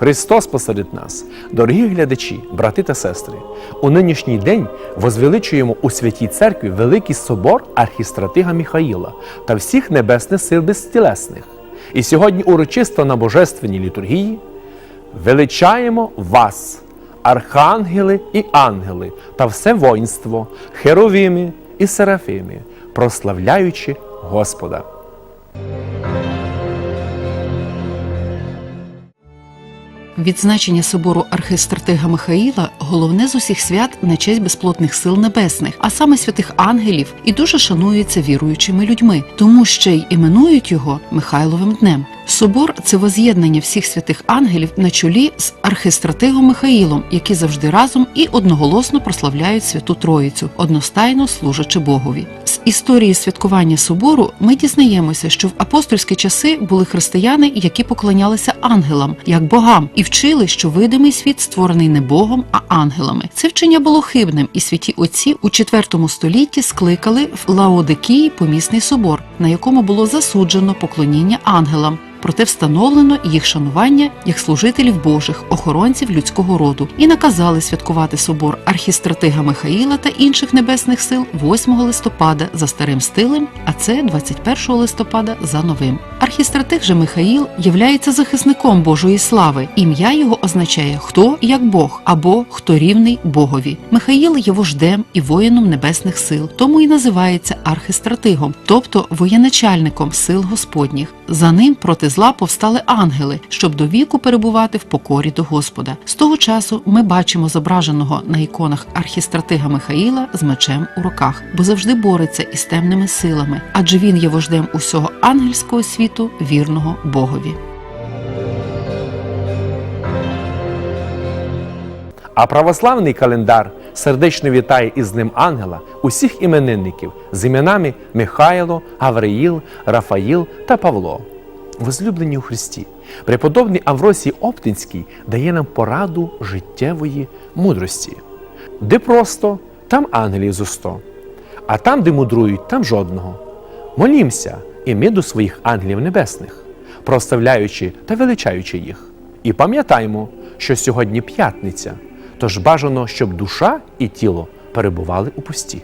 Христос посеред нас, дорогі глядачі, брати та сестри, у нинішній день возвеличуємо у святій церкві Великий собор архістратига Міхаїла та всіх небесних сил безтілесних. І сьогодні урочисто на божественній літургії величаємо вас, архангели і ангели, та все воїнство, херовими і серафими, прославляючи Господа. Відзначення собору архистратига Михаїла головне з усіх свят на честь безплотних сил небесних, а саме святих ангелів, і дуже шанується віруючими людьми, тому ще й іменують його Михайловим днем. Собор це воз'єднання всіх святих ангелів на чолі з архистратигом Михаїлом, які завжди разом і одноголосно прославляють святу Троїцю, одностайно служачи Богові. Історії святкування собору ми дізнаємося, що в апостольські часи були християни, які поклонялися ангелам як богам, і вчили, що видимий світ створений не Богом, а ангелами. Це вчення було хибним, і святі отці у IV столітті скликали в Лаодикії помісний собор, на якому було засуджено поклоніння ангелам. Проте встановлено їх шанування як служителів Божих, охоронців людського роду, і наказали святкувати собор архістратига Михаїла та інших небесних сил 8 листопада за старим стилем, а це 21 листопада за новим. Архістратиг же Михаїл являється захисником Божої слави. Ім'я його означає хто як Бог або хто рівний Богові. Михаїл є вождем і воїном небесних сил, тому і називається архистратигом, тобто воєначальником сил Господніх. За ним проти зла повстали ангели, щоб до віку перебувати в покорі до Господа. З того часу ми бачимо зображеного на іконах архістратига Михаїла з мечем у руках, бо завжди бореться із темними силами, адже він є вождем усього ангельського світу, вірного Богові. А православний календар сердечно вітає із ним ангела усіх іменинників з іменами Михайло, Гавриїл, Рафаїл та Павло. Возлюблені у Христі, преподобний Авросій Оптинський дає нам пораду життєвої мудрості. Де просто, там ангелів зо сто, а там, де мудрують, там жодного. Молімся і ми до своїх ангелів небесних, прославляючи та величаючи їх. І пам'ятаймо, що сьогодні п'ятниця, тож бажано, щоб душа і тіло перебували у пусті.